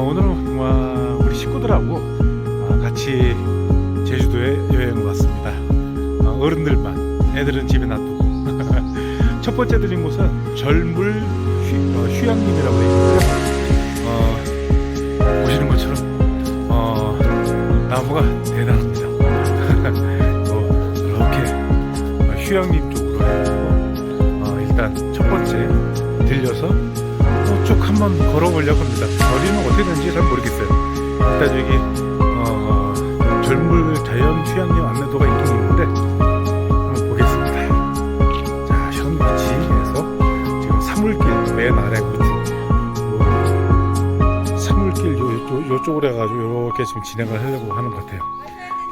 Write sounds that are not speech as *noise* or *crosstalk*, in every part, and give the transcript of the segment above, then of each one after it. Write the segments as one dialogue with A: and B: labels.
A: 오늘은 아, 우리 식구들하고 아, 같이 제주도에 여행을 왔습니다. 아, 어른들만, 애들은 집에 놔두고. *laughs* 첫 번째 들린 곳은 절물 휴, 어, 휴양림이라고. 어, 보시는 것처럼 어, 나무가 대단합니다. *laughs* 어, 이렇게 어, 휴양림 쪽으로 해가지고 어, 일단 첫 번째 들려서 어, 쭉 한번 걸어보려고 합니다. 거리는 어떻게 되는지 잘 모르겠어요. 일단 여기 어, 절물 자연 휴양림 안내도가 있긴 있는데 한번 보겠습니다. 자, 현비치에서 지금 사물길 맨 아래 우측 요 사물길 요, 요, 요쪽으로 해가지고 이렇게 지금 진행을 하려고 하는 것 같아요.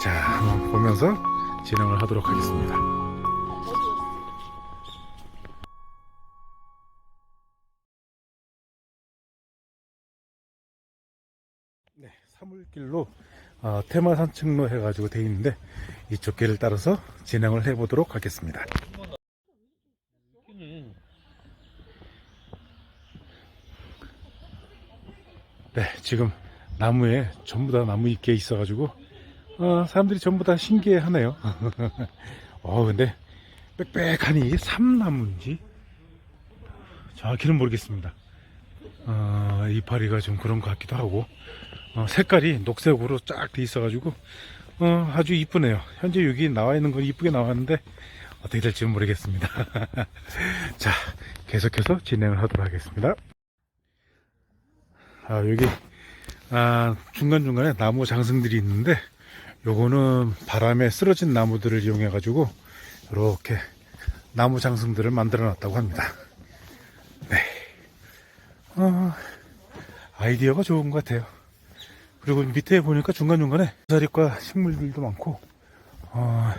A: 자, 한번 보면서 진행을 하도록 하겠습니다. 사물길로 어, 테마 산책로 해가지고 돼 있는데 이쪽 길을 따라서 진행을 해보도록 하겠습니다. 네, 지금 나무에 전부 다 나무 잎게 있어가지고 어, 사람들이 전부 다 신기해하네요. *laughs* 어, 근데 빽빽하니 이게 삼나무인지 정확히는 모르겠습니다. 어, 이파리가 좀 그런 것 같기도 하고 어, 색깔이 녹색으로 쫙 돼 있어 가지고 어, 아주 이쁘네요. 현재 여기 나와 있는 건 이쁘게 나왔는데 어떻게 될지 는 모르겠습니다. *laughs* 자, 계속해서 진행을 하도록 하겠습니다. 아, 여기 아, 중간중간에 나무 장승들이 있는데 요거는 바람에 쓰러진 나무들을 이용해 가지고 이렇게 나무 장승들을 만들어 놨다고 합니다. 네. 어, 아이디어가 좋은 것 같아요. 그리고 밑에 보니까 중간중간에 자리과 식물들도 많고 어,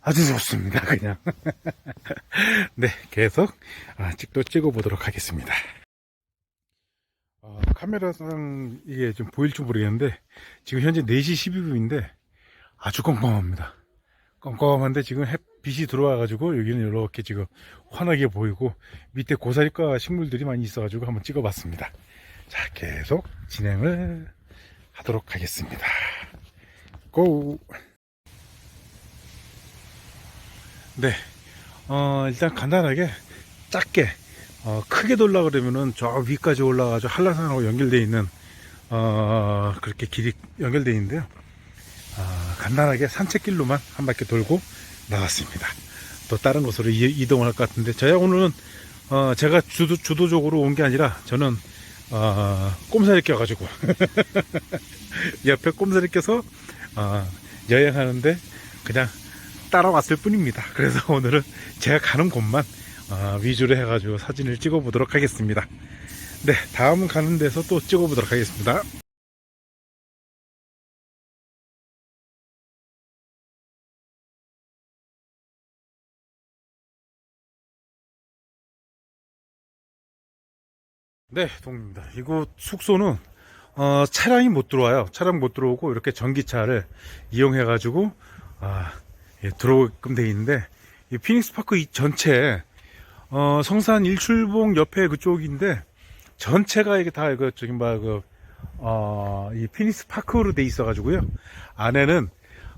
A: 아주 좋습니다. 그냥. *laughs* 네, 계속 아, 찍도 찍어 보도록 하겠습니다. 어, 카메라상 이게 좀 보일지 모르겠는데 지금 현재 4시 12분인데 아주 껌껌합니다. 껌껌한데 지금 햇빛이 들어와 가지고 여기는 이렇게 지금 환하게 보이고 밑에 고사리과 식물들이 많이 있어 가지고 한번 찍어 봤습니다. 자, 계속 진행을 하도록 하겠습니다. 고! 네. 어, 일단 간단하게 작게 어, 크게 돌라 그러면은 저 위까지 올라가서 한라산하고 연결되어 있는 어, 그렇게 길이 연결되어 있는데요. 어, 간단하게 산책길로만 한 바퀴 돌고 나왔습니다. 또 다른 곳으로 이, 동을 할 것 같은데 저야 오늘은 어, 제가 주도, 주도적으로 온 게 아니라 저는 어, 꼼사리 껴가지고 *laughs* 옆에 꼼사리 껴서 어, 여행하는데 그냥 따라왔을 뿐입니다. 그래서 *laughs* 오늘은 제가 가는 곳만 어, 위주로 해가지고 사진을 찍어 보도록 하겠습니다. 네, 다음 가는 데서 또 찍어 보도록 하겠습니다. 네, 동입니다. 이곳 숙소는 어, 차량이 못 들어와요. 차량 못 들어오고 이렇게 전기차를 이용해 가지고 아, 예, 들어오게끔 돼 있는데 이 피닉스 파크 이 전체 어, 성산 일출봉 옆에 그쪽인데 전체가 이게 다 이거 저기 뭐그 어, 이 피닉스 파크로 돼 있어 가지고요. 안에는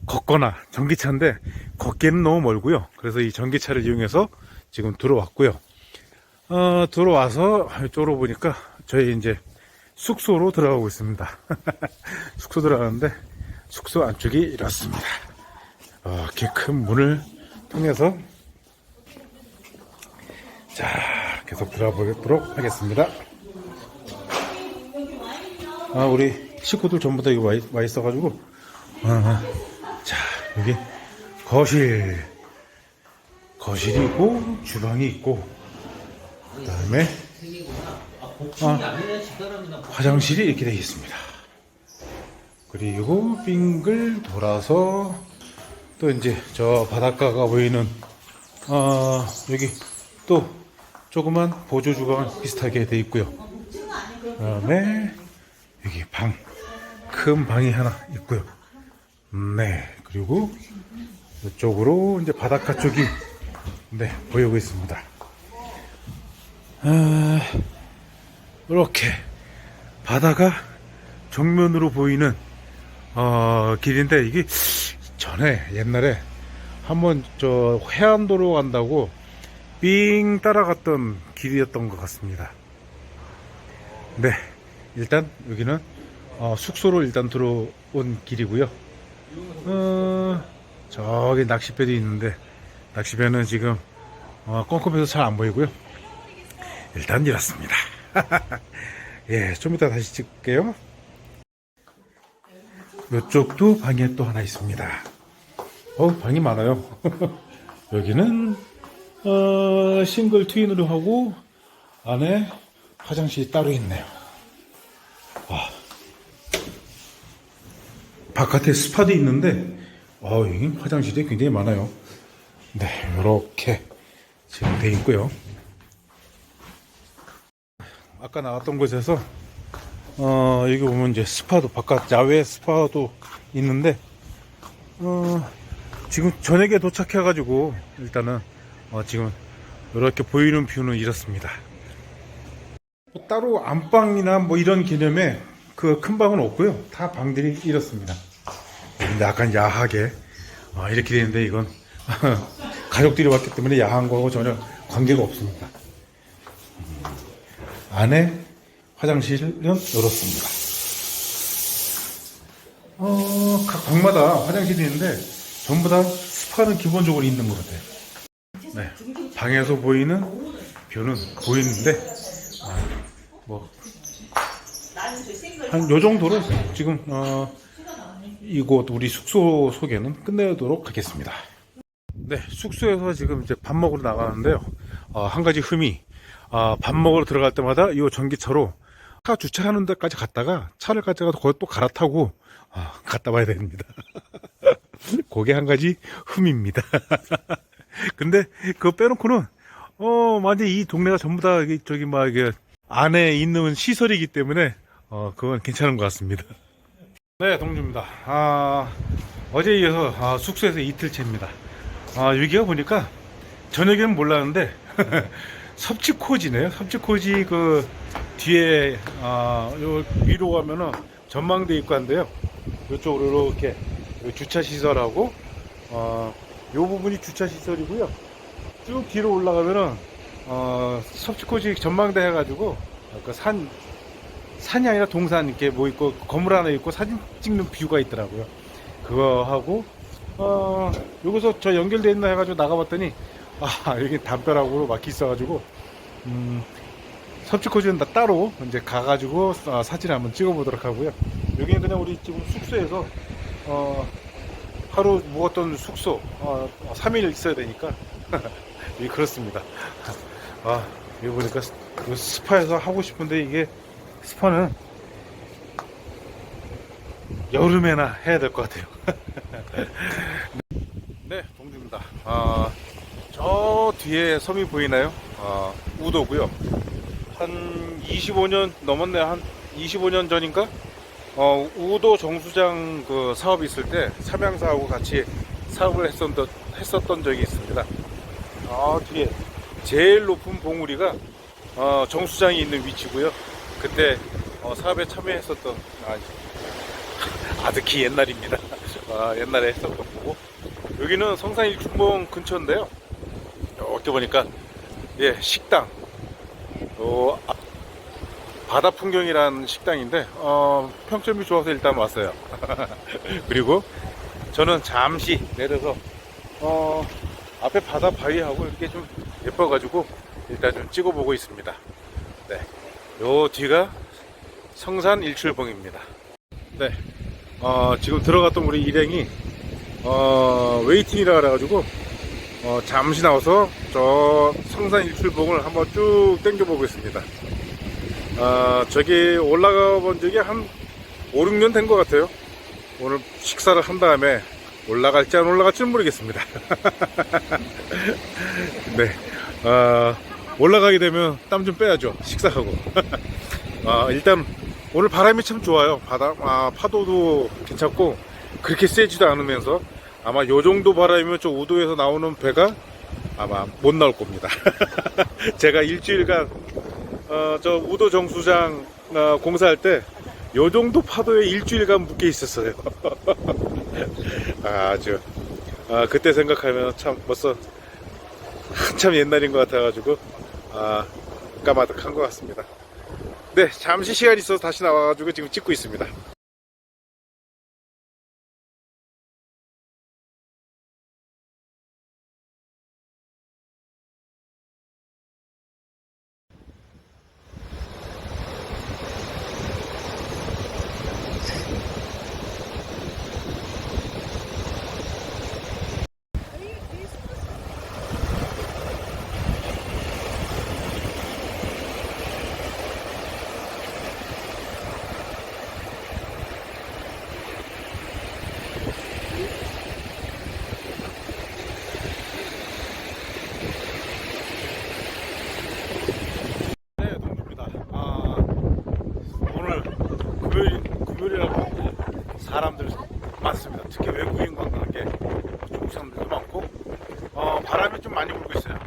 A: 걷거나 전기차인데 걷기는 너무 멀고요. 그래서 이 전기차를 이용해서 지금 들어왔고요. 어, 들어와서 이쪽으로 보니까 저희 이제 숙소로 들어가고 있습니다. *laughs* 숙소 들어가는데 숙소 안쪽이 이렇습니다. 어, 이렇게 큰 문을 통해서 자 계속 들어가 보도록 하겠습니다. 아, 우리 식구들 전부 다 여기 와, 있, 와 있어가지고 아, 자 여기 거실 거실이고 주방이 있고 그 다음에 아, 화장실이 이렇게 되어 있습니다. 그리고 빙글 돌아서 또 이제 저 바닷가가 보이는 어, 여기 또 조그만 보조 주방 비슷하게 되어 있고요. 그다음에 여기 방, 큰 방이 하나 있고요. 네, 그리고 이쪽으로 이제 바닷가 쪽이 네 보이고 있습니다. 아, 이렇게 바다가 정면으로 보이는 어, 길인데 이게 전에 옛날에 한번 저 해안도로 간다고 삥 따라갔던 길이었던 것 같습니다. 네, 일단 여기는 어, 숙소로 일단 들어온 길이고요. 어, 저기 낚시배도 있는데 낚시배는 지금 어, 껌껌해서 잘 안 보이고요. 일단 이렇습니다. *laughs* 예, 좀 이따 다시 찍을게요. 이쪽도 방에 또 하나 있습니다. 어, 방이 많아요. *laughs* 여기는 어, 싱글 트윈으로 하고 안에 화장실이 따로 있네요. 아, 바깥에 스파도 있는데 어, 여기 화장실이 굉장히 많아요. 네, 이렇게 지금 돼 있고요. 아까 나왔던 곳에서 어, 여기 보면 이제 스파도 바깥 야외 스파도 있는데 어, 지금 저녁에 도착해 가지고 일단은 어, 지금 이렇게 보이는 뷰는 이렇습니다. 뭐 따로 안방이나 뭐 이런 개념의 그 큰 방은 없고요. 다 방들이 이렇습니다. 근데 약간 야하게 어, 이렇게 되는데 이건 *laughs* 가족들이 왔기 때문에 야한 거하고 전혀 관계가 없습니다. 음, 안에 화장실은 이렇습니다. 어, 각 방마다 화장실이 있는데 전부 다 스파는 기본적으로 있는 것 같아요. 네, 방에서 보이는 뷰는 보이는데 아, 뭐 한 요 정도로 지금 어, 이곳 우리 숙소 소개는 끝내도록 하겠습니다. 네, 숙소에서 지금 이제 밥 먹으러 나가는데요. 어, 한 가지 흠이 어, 밥 먹으러 들어갈 때마다 이 전기차로 차 주차하는 데까지 갔다가 차를 가져가서 거기 또 갈아타고 어, 갔다 와야 됩니다. *laughs* 그게 한 가지 흠입니다. *laughs* 근데 그거 빼놓고는 어 완전 이 동네가 전부 다 저기 막 안에 있는 시설이기 때문에 어 그건 괜찮은 것 같습니다. *laughs* 네, 동주입니다. 아 어제 이어서 아, 숙소에서 이틀째입니다. 아 여기가 보니까 저녁에는 몰랐는데 섭지코지네요. 섭지코지 그 뒤에 아, 요 위로 가면은 전망대 한데요. 이쪽으로 이렇게 주차 시설하고 어, 요 부분이 주차 시설이고요. 쭉 뒤로 올라가면은 어, 섭지코지 전망대 해가지고 그 산 산이 아니라 동산 이렇게 뭐 있고 건물 하나 있고 사진 찍는 뷰가 있더라고요. 그거 하고 어 여기서 저 연결돼 있나 해가지고 나가봤더니 아 여기 담벼락으로 막혀 있어가지고 음 섭지코지는 다 따로 이제 가가지고 어, 사진 한번 찍어보도록 하고요. 여기는 그냥 우리 지금 숙소에서 어 하루 묵었던 숙소 어, 3일 있어야 되니까 이 *laughs* 그렇습니다. 아 여기 보니까 스파에서 하고 싶은데 이게 스파는 여름에나 해야 될 것 같아요. *laughs* 네, 동주입니다. 아, 저 뒤에 섬이 보이나요? 아, 우도고요. 한 25년 넘었네. 한 25년 전인가? 어, 우도 정수장 그 사업이 있을 때 삼양사하고 같이 사업을 했었던, 했었던 적이 있습니다. 아, 뒤에 제일 높은 봉우리가 어, 정수장이 있는 위치고요. 그때 어, 사업에 참여했었던 아, *laughs* 아득히 옛날입니다. 아, 옛날에 했었던 거고 여기는 성산 일출봉 근처인데요. 이렇게 보니까 예 식당 어, 아, 바다 풍경이란 식당인데 어, 평점이 좋아서 일단 왔어요. *laughs* 그리고 저는 잠시 내려서 어, 앞에 바다 바위하고 이렇게 좀 예뻐가지고 일단 좀 찍어보고 있습니다. 네, 요 뒤가 성산 일출봉입니다. 네, 어, 지금 들어갔던 우리 일행이 어, 웨이팅이라 그래가지고 어, 잠시 나와서 저 성산 일출봉을 한번 쭉 당겨보고 있습니다. 아, 저기 올라가 본 적이 한 5, 6년 된 것 같아요. 오늘 식사를 한 다음에 올라갈지 안 올라갈지는 모르겠습니다. *laughs* 네. 아, 올라가게 되면 땀 좀 빼야죠. 식사하고. *laughs* 아, 일단 오늘 바람이 참 좋아요. 바다, 아, 파도도 괜찮고 그렇게 세지도 않으면서 아마 요 정도 바람이면 저 우도에서 나오는 배가 아마 못 나올 겁니다. *laughs* 제가 일주일간 어, 저 우도 정수장 어, 공사할 때 요 정도 파도에 일주일간 묶여 있었어요. *laughs* 아주 아, 그때 생각하면 참 벌써 한참 옛날인 것 같아가지고 아, 까마득한 것 같습니다. 네, 잠시 시간 있어서 다시 나와가지고 지금 찍고 있습니다. 네, 동료입니다. 아, 오늘 금요일, 금요일이라고 사람들 많습니다. 특히 외국인 관광객, 중국 사람들도 많고, 어, 바람이 좀 많이 불고 있어요.